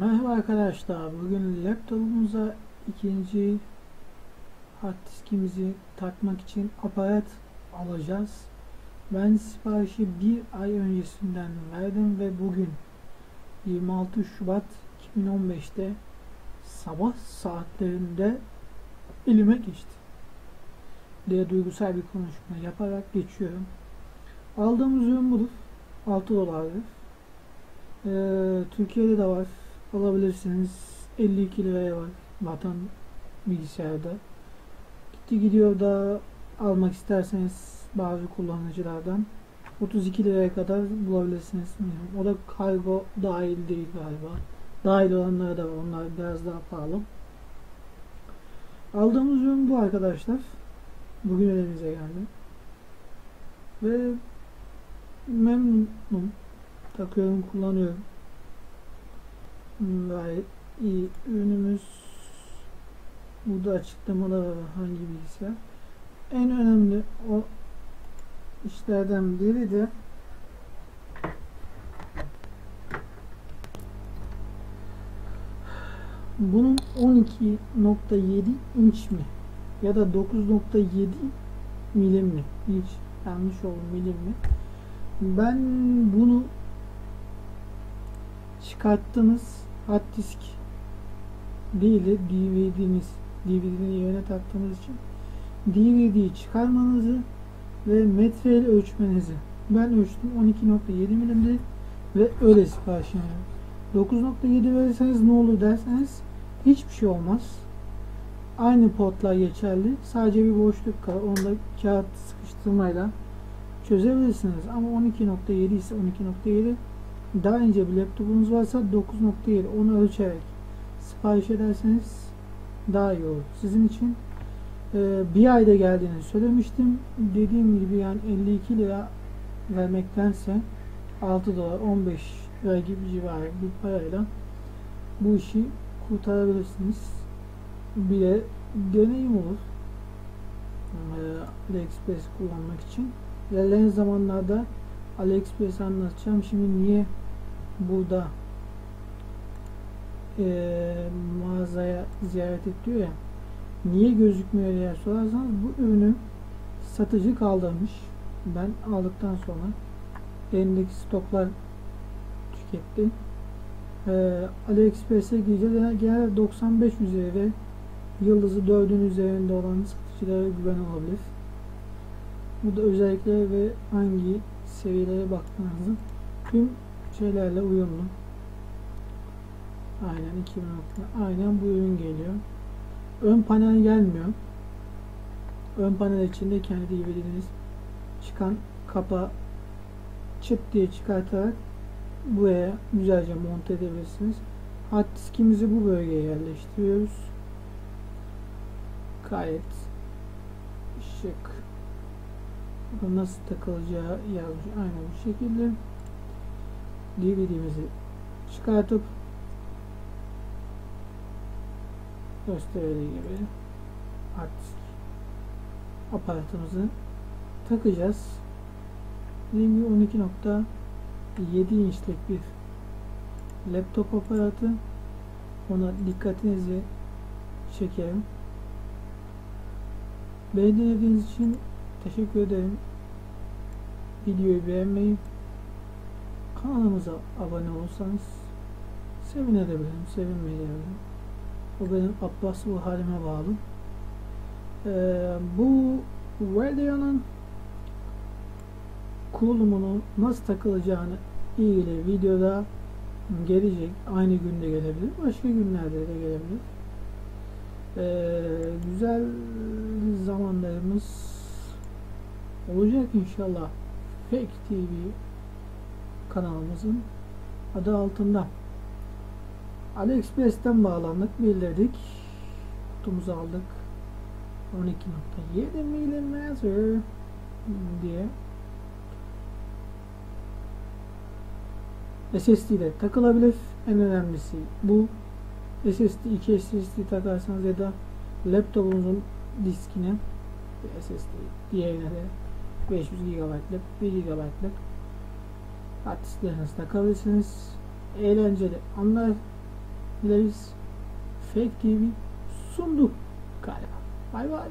Merhaba arkadaşlar. Bugün laptopumuza ikinci hard diskimizi takmak için aparat alacağız. Ben siparişi bir ay öncesinden verdim ve bugün 26 Şubat 2015'te sabah saatlerinde elime geçti diye duygusal bir konuşma yaparak geçiyorum. Aldığımız ürün budur. 6 dolardır. Ee, Türkiye'de de var alabilirsiniz. 52 liraya var vatan bilgisayarda. Gitti gidiyor da almak isterseniz bazı kullanıcılardan 32 liraya kadar bulabilirsiniz. O da kargo dahil değil galiba. Dahil olanlara da var. Onlar biraz daha pahalı. Aldığımız ürün bu arkadaşlar. Bugün elimize geldi. Ve memnunum. Takıyorum, kullanıyorum. Gayet iyi. Ürünümüz burada açıklamalar var hangi bilgisayar. En önemli o işlerden biri de bunun 12.7 inç mi ya da 9.7 milim mi? Hiç yanlış oldu milim mi? Ben bunu çıkarttığınız hard disk değil de DVD'niz DVD'nin yerine taktığınız için DVD'yi çıkarmanızı ve metreyle ölçmenizi. Ben ölçtüm 12.7 milimdi ve öyle sipariş veriyorum 9.7 verirseniz ne olur derseniz hiçbir şey olmaz. Aynı potlar geçerli. Sadece bir boşluk kalır onu da kağıt sıkıştırmayla çözebilirsiniz. Ama 12.7 ise 12.7 daha ince bir laptopunuz varsa 9.7 onu ölçerek sipariş ederseniz daha iyi olur. Sizin için e, bir ayda geldiğini söylemiştim. Dediğim gibi yani 52 lira vermektense 6 dolar 15 lira gibi civarı bir parayla bu işi kurtarabilirsiniz. Bir de deneyim olur. E, AliExpress kullanmak için. İlerleyen zamanlarda AliExpress anlatacağım. Şimdi niye burada e, mağazaya ziyaret et ya niye gözükmüyor diye sorarsanız bu ürünü satıcı kaldırmış. Ben aldıktan sonra elindeki stoklar tüketti. E, AliExpress'e gireceğiz. Genel 95 üzeri ve yıldızı 4'ün üzerinde olan satıcılara güven olabilir. Bu da özellikle ve hangi seviyelere baktığınızda tüm şeylerle uyumlu. Aynen 2000 aynen bu ürün geliyor. Ön panel gelmiyor. Ön panel içinde kendi DVD'niz çıkan kapa çıt diye çıkartarak buraya güzelce monte edebilirsiniz. Hard diskimizi bu bölgeye yerleştiriyoruz. Gayet şık. Burada nasıl takılacağı yazmış aynı bu şekilde. DVD'mizi çıkartıp gösterildiği gibi disk aparatımızı takacağız. Gibi 12.7 inçlik bir laptop aparatı. Ona dikkatinizi çekerim. Beni dinlediğiniz için teşekkür ederim. Videoyu beğenmeyi, kanalımıza abone olursanız sevinebilirim, sevinmeyebilirim. O benim Abbas bu halime bağlı. Ee, bu videonun kurulumunu nasıl takılacağını ilgili videoda gelecek. Aynı günde gelebilir. Başka günlerde de gelebilir. Ee, güzel zamanlarımız olacak inşallah. Fake TV kanalımızın adı altında. AliExpress'ten bağlandık, bildirdik. Kutumuzu aldık. 12.7 mm diye SSD ile takılabilir. En önemlisi bu. SSD 2 SSD takarsanız ya da laptopunuzun diskine SSD diğerine de 500 GB'lık 1 GB'lık hard disklerinizi takabilirsiniz. Eğlenceli anlar Hilarious Fake TV sundu galiba. Bay bay.